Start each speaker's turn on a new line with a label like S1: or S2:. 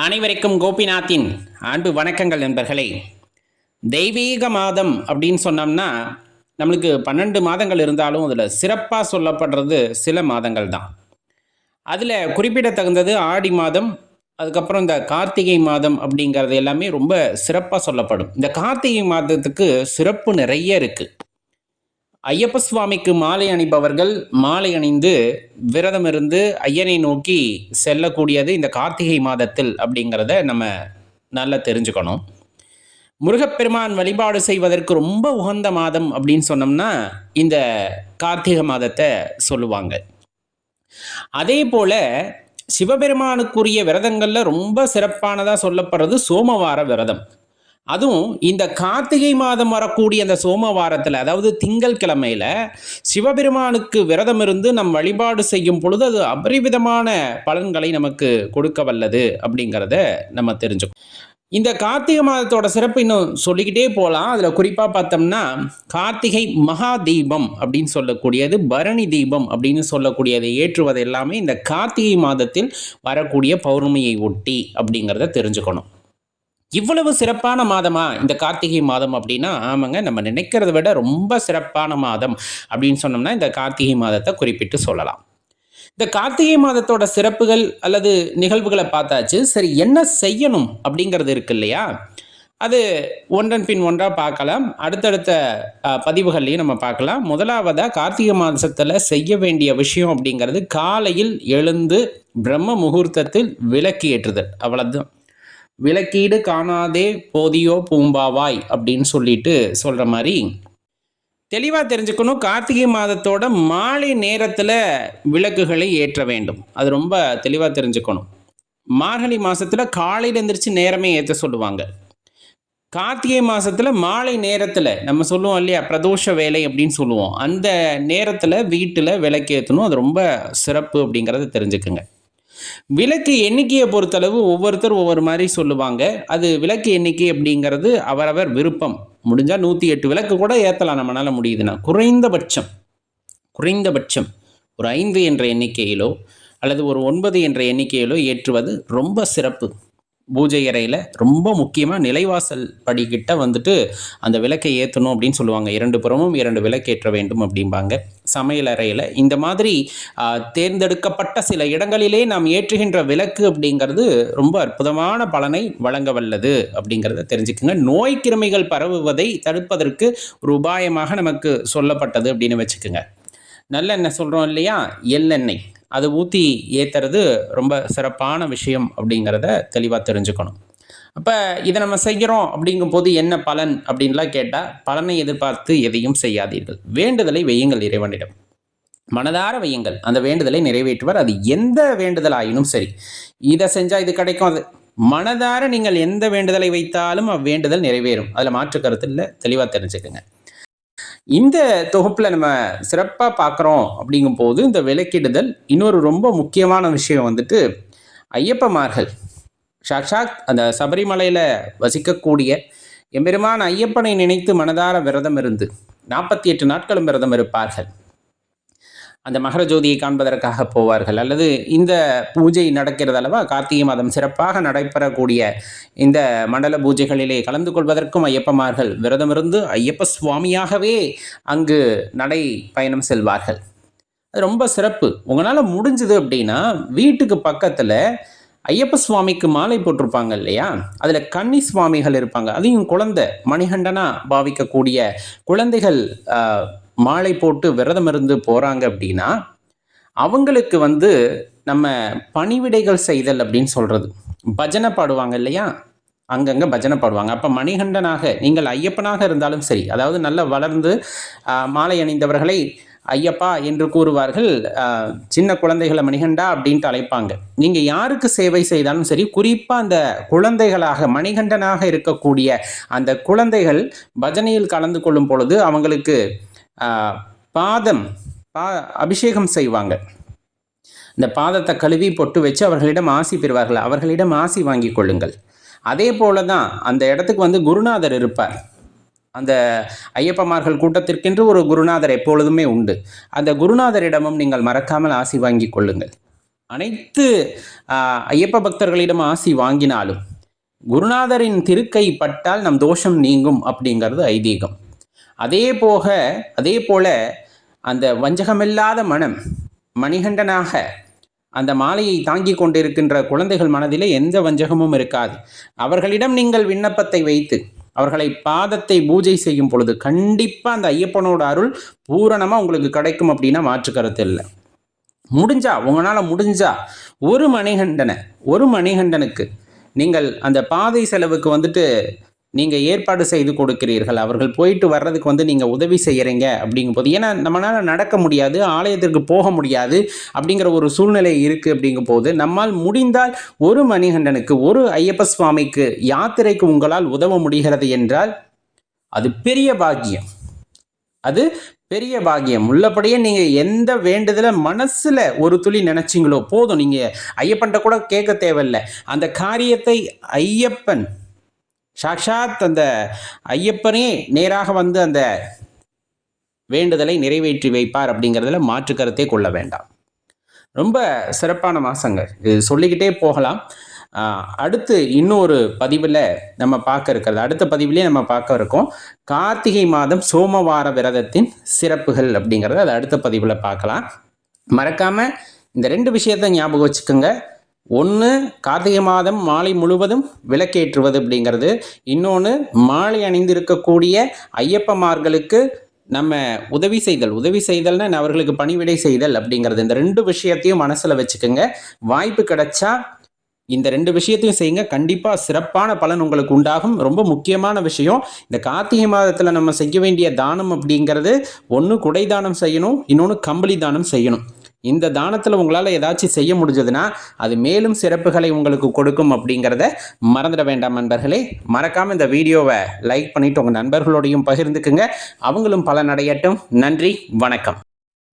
S1: அனைவருக்கும் கோபிநாத்தின் அன்பு வணக்கங்கள் நண்பர்களே. தெய்வீக மாதம் அப்படின்னு சொன்னோம்னா நம்மளுக்கு பன்னெண்டு மாதங்கள் இருந்தாலும் அதில் சிறப்பாக சொல்லப்படுறது சில மாதங்கள் தான். அதில் குறிப்பிடத்தகுந்தது ஆடி மாதம் அதுக்கப்புறம் இந்த கார்த்திகை மாதம் அப்படிங்கிறது எல்லாமே ரொம்ப சிறப்பாக சொல்லப்படும். இந்த கார்த்திகை மாதத்துக்கு சிறப்பு நிறைய இருக்குது ஐயப்ப சுவாமிக்கு மாலை அணிபவர்கள் மாலை அணிந்து விரதம் இருந்து ஐயனை நோக்கி செல்லக்கூடியது இந்த கார்த்திகை மாதத்தில் அப்படிங்கிறத நம்ம நல்லா தெரிஞ்சுக்கணும். முருகப்பெருமான் வழிபாடு செய்வதற்கு ரொம்ப உகந்த மாதம் அப்படின்னு சொன்னோம்னா இந்த கார்த்திகை மாதத்தை சொல்லுவாங்க. அதே போல சிவபெருமானுக்குரிய விரதங்களில் ரொம்ப சிறப்பானதாக சொல்லப்படுறது சோமவார விரதம். அதுவும் இந்த கார்த்திகை மாதம் வரக்கூடிய அந்த சோமவாரத்தில் அதாவது திங்கள் கிழமையில சிவபெருமானுக்கு விரதம் இருந்து நம் வழிபாடு செய்யும் பொழுது அது அபரிவிதமான பலன்களை நமக்கு கொடுக்க வல்லது அப்படிங்கிறத நம்ம தெரிஞ்சுக்கணும். இந்த கார்த்திகை மாதத்தோட சிறப்பு இன்னும் சொல்லிக்கிட்டே போகலாம் அதில் குறிப்பாக பார்த்தோம்னா கார்த்திகை மகா தீபம் அப்படின்னு சொல்லக்கூடியது பரணி தீபம் அப்படின்னு சொல்லக்கூடியதை ஏற்றுவது எல்லாமே இந்த கார்த்திகை மாதத்தில் வரக்கூடிய பௌர்ணமியை ஒட்டி அப்படிங்கிறத தெரிஞ்சுக்கணும். இவ்வளவு சிறப்பான மாதமா? இந்த கார்த்திகை மாதம் அப்படின்னா ஆமாங்க நம்ம நினைக்கிறத விட ரொம்ப சிறப்பான மாதம் அப்படின்னு சொன்னோம்னா இந்த கார்த்திகை மாதத்தை குறிப்பிட்டு சொல்லலாம். இந்த கார்த்திகை மாதத்தோட சிறப்புகள் அல்லது நிகழ்வுகளை பார்த்தாச்சு. சரி என்ன செய்யணும் அப்படிங்கிறது இருக்கு இல்லையா? அது ஒன்றன் பின் ஒன்றாக பார்க்கலாம். அடுத்தடுத்த பதிவுகள்லையும் நம்ம பார்க்கலாம். முதலாவதாக கார்த்திகை மாதத்தில் செய்ய வேண்டிய விஷயம் அப்படிங்கிறது காலையில் எழுந்து பிரம்ம முகூர்த்தத்தில் விளக்கு ஏற்றுதல். அவ்வளோதான் விளக்கீடு காணாதே போதியோ பூம்பாவாய் அப்படின்னு சொல்லிட்டு சொல்கிற மாதிரி தெளிவாக தெரிஞ்சுக்கணும். கார்த்திகை மாதத்தோட மாலை நேரத்தில் விளக்குகளை ஏற்ற வேண்டும். அது ரொம்ப தெளிவாக தெரிஞ்சுக்கணும். மார்கழி மாதத்தில் காலையில் எந்திரிச்சு நேரமே ஏற்ற சொல்லுவாங்க. கார்த்திகை மாதத்தில் மாலை நேரத்தில் நம்ம சொல்லுவோம் இல்லையா பிரதோஷ வேலை அப்படின்னு சொல்லுவோம். அந்த நேரத்தில் வீட்டில் விளக்கேற்றணும் அது ரொம்ப சிறப்பு அப்படிங்கிறத தெரிஞ்சுக்குங்க. விளக்கு எண்ணிக்கையை பொறுத்தளவு ஒவ்வொருத்தர் ஒவ்வொரு மாதிரி சொல்லுவாங்க. அது விளக்கு எண்ணிக்கை அப்படிங்கிறது அவரவர் விருப்பம். முடிஞ்சால் நூற்றி எட்டு விளக்கு கூட ஏற்றலாம் நம்மளால் முடியுதுன்னா. குறைந்தபட்சம். குறைந்தபட்சம். ஒரு ஐந்து என்ற எண்ணிக்கையிலோ அல்லது ஒரு ஒன்பது என்ற எண்ணிக்கையிலோ ஏற்றுவது ரொம்ப சிறப்பு. பூஜை அறையில் ரொம்ப முக்கியமாக நிலைவாசல் படிக்கிட்ட வந்துட்டு அந்த விளக்கை ஏற்றணும் அப்படின்னு சொல்லுவாங்க. இரண்டு புறமும் இரண்டு விளக்கு ஏற்ற வேண்டும் அப்படிம்பாங்க. சமையல் அறையில் இந்த மாதிரி தேர்ந்தெடுக்கப்பட்ட சில இடங்களிலே நாம் ஏற்றுகின்ற விளக்கு அப்படிங்கிறது ரொம்ப அற்புதமான பலனை வழங்க வல்லது அப்படிங்கிறத தெரிஞ்சுக்குங்க. நோய் கிருமிகள் பரவுவதை தடுப்பதற்கு ஒரு உபாயமாக நமக்கு சொல்லப்பட்டது அப்படின்னு வச்சுக்கோங்க. நல்லெண்ணெய் சொல்கிறோம் இல்லையா? எள்ளெண்ணெய். அதை ஊற்றி ஏற்றுறது ரொம்ப சிறப்பான விஷயம் அப்படிங்கிறத தெளிவாக தெரிஞ்சுக்கணும். அப்போ இதை நம்ம செய்கிறோம் அப்படிங்கும்போது என்ன பலன் அப்படின்லாம் கேட்டால் பலனை எதிர்பார்த்து எதையும் செய்யாதீர்கள். வேண்டுதலை வையுங்கள் இறைவனிடம். மனதார வையுங்கள். அந்த வேண்டுதலை நிறைவேற்றுவார். அது எந்த வேண்டுதல் ஆயினும் சரி. இதை செஞ்சால் இது கிடைக்கும் அது. மனதார நீங்கள் எந்த வேண்டுதலை வைத்தாலும் அவ்வேண்டுதல் நிறைவேறும். அதில் மாற்று கருத்து இல்லை. தெளிவாக தெரிஞ்சுக்கங்க. இந்த தொகுப்பில் நம்ம சிறப்பாக பார்க்குறோம் அப்படிங்கும்போது இந்த விளக்கிடுதல் இன்னொரு ரொம்ப முக்கியமான விஷயம் வந்துட்டு ஐயப்பமார்கள். சாக்ஷாத் அந்த சபரிமலையில் வசிக்கக்கூடிய எம்பெருமான ஐயப்பனை நினைத்து மனதார விரதம் இருந்து நாற்பத்தி எட்டு நாட்களும் விரதம் இருப்பார்கள். அந்த மகர ஜோதியை காண்பதற்காக போவார்கள். அல்லது இந்த பூஜை நடக்கிறது அல்லவா? கார்த்திகை மாதம் சிறப்பாக நடைபெறக்கூடிய இந்த மண்டல பூஜைகளிலே கலந்து கொள்வதற்கும் ஐயப்பமார்கள் விரதமிருந்து ஐயப்ப சுவாமியாகவே அங்கு நடை பயணம் செல்வார்கள். அது ரொம்ப சிறப்பு. உங்களால் முடிஞ்சது அப்படின்னா வீட்டுக்கு பக்கத்தில் ஐயப்ப சுவாமிக்கு மாலை போட்டிருப்பாங்க இல்லையா? அதில் கன்னி சுவாமிகள் இருப்பாங்க. அதையும் குழந்தை மணிகண்டனா பாவிக்கக்கூடிய குழந்தைகள் மாலை போட்டு விரதம் இருந்து போகிறாங்க அப்படின்னா அவங்களுக்கு வந்து நம்ம பணிவிடைகள் செய்தல் அப்படின்னு சொல்கிறது பஜனை பாடுவாங்க இல்லையா? அங்கங்கே பஜனை பாடுவாங்க. அப்போ மணிகண்டனாக நீங்கள் ஐயப்பனாக இருந்தாலும் சரி அதாவது நல்ல வளர்ந்து மாலை அணிந்தவர்களை ஐயப்பா என்று கூறுவார்கள் சின்ன குழந்தைகளை மணிகண்டா அப்படின்ட்டு அழைப்பாங்க. நீங்கள் யாருக்கு சேவை செய்தாலும் சரி குறிப்பாக அந்த குழந்தைகளாக மணிகண்டனாக இருக்கக்கூடிய அந்த குழந்தைகள் பஜனையில் கலந்து கொள்ளும் பொழுது அவங்களுக்கு பாதம் பா அபிஷேகம் செய்வாங்க. இந்த பாதத்தை கழுவி பொட்டு வச்சு அவர்களிடம் ஆசி பெறுவார்கள். அவர்களிடம் ஆசி வாங்கி கொள்ளுங்கள். அதே போல தான் அந்த இடத்துக்கு வந்து குருநாதர் இருப்பார். அந்த ஐயப்பமார்கள் கூட்டத்திற்கென்று ஒரு குருநாதர் எப்பொழுதுமே உண்டு. அந்த குருநாதரிடமும் நீங்கள் மறக்காமல் ஆசி வாங்கி கொள்ளுங்கள். அனைத்து ஐயப்ப பக்தர்களிடம் ஆசி வாங்கினாலும் குருநாதரின் திருக்கை பட்டால் நம் தோஷம் நீங்கும் அப்படிங்கிறது ஐதீகம். அதே போக அதே போல அந்த வஞ்சகமில்லாத மனம் மணிகண்டனாக அந்த மாலையை தாங்கி கொண்டிருக்கின்ற குழந்தைகள் மனதிலே எந்த வஞ்சகமும் இருக்காது. அவர்களிடம் நீங்கள் விண்ணப்பத்தை வைத்து அவர்களை பாதத்தை பூஜை செய்யும் பொழுது கண்டிப்பாக அந்த ஐயப்பனோட அருள் பூரணமாக உங்களுக்கு கிடைக்கும் அப்படின்னா மாற்று கருத்து இல்லை. முடிஞ்சா உங்களால் முடிஞ்சா ஒரு மணிகண்டனை ஒரு மணிகண்டனுக்கு நீங்கள் அந்த பாதை செலவுக்கு வந்துட்டு நீங்கள் ஏற்பாடு செய்து கொடுக்கிறீர்கள். அவர்கள் போயிட்டு வர்றதுக்கு வந்து நீங்கள் உதவி செய்கிறீங்க அப்படிங்கும்போது ஏன்னா நம்மளால் நடக்க முடியாது ஆலயத்திற்கு போக முடியாது அப்படிங்கிற ஒரு சூழ்நிலை இருக்குது அப்படிங்கும் போது நம்மால் முடிந்தால் ஒரு மணிகண்டனுக்கு ஒரு ஐயப்ப சுவாமிக்கு யாத்திரைக்கு உங்களால் உதவ முடிகிறது என்றால் அது பெரிய பாக்கியம். அது பெரிய பாக்கியம். உள்ளபடியே நீங்கள் எந்த வேண்டுதல மனசில் ஒரு துளி நினச்சிங்களோ போதும். நீங்கள் ஐயப்பன்கிட்ட கூட கேட்க தேவையில்லை. அந்த காரியத்தை ஐயப்பன் சாக்ஷாத் அந்த ஐயப்பனே நேராக வந்து அந்த வேண்டுதலை நிறைவேற்றி வைப்பார் அப்படிங்கிறதுல மாற்று கருத்தே கொள்ள வேண்டாம். ரொம்ப சிறப்பான மாதங்கள் இது சொல்லிக்கிட்டே போகலாம். அடுத்து இன்னொரு பதிவில் நம்ம பார்க்க இருக்கிறது. அடுத்த பதிவிலே நம்ம பார்க்க இருக்கோம். கார்த்திகை மாதம் சோமவார விரதத்தின் சிறப்புகள் அப்படிங்கிறத அது அடுத்த பதிவில் பார்க்கலாம். மறக்காமல் இந்த ரெண்டு விஷயத்தை ஞாபகம் வச்சுக்கோங்க. ஒன்று கார்த்திகை மாதம் மாலை முழுவதும் விளக்கேற்றுவது அப்படிங்கிறது. இன்னொன்று மாலை அணிந்திருக்கக்கூடிய ஐயப்பமார்களுக்கு நம்ம உதவி செய்தல். உதவி செய்தல்னு நான் அவர்களுக்கு பணிவிடை செய்தல் அப்படிங்கிறது. இந்த ரெண்டு விஷயத்தையும் மனசில் வச்சுக்கோங்க. வாய்ப்பு கிடைச்சா இந்த ரெண்டு விஷயத்தையும் செய்யுங்க. கண்டிப்பாக சிறப்பான பலன் உங்களுக்கு உண்டாகும். ரொம்ப முக்கியமான விஷயம். இந்த கார்த்திகை மாதத்தில் நம்ம செய்ய வேண்டிய தானம் அப்படிங்கிறது ஒன்று குடை தானம் செய்யணும் இன்னொன்று கம்பளி தானம் செய்யணும். இந்த தானத்தில் உங்களால் ஏதாச்சும் செய்ய முடிஞ்சதுன்னா அது மேலும் சிறப்புகளை உங்களுக்கு கொடுக்கும் அப்படிங்கிறத மறந்துட வேண்டாம் நண்பர்களே. மறக்காமல் இந்த வீடியோவை லைக் பண்ணிவிட்டு உங்கள் நண்பர்களோடையும் பகிர்ந்துக்குங்க. அவங்களும் பலனடையட்டும். நன்றி வணக்கம்.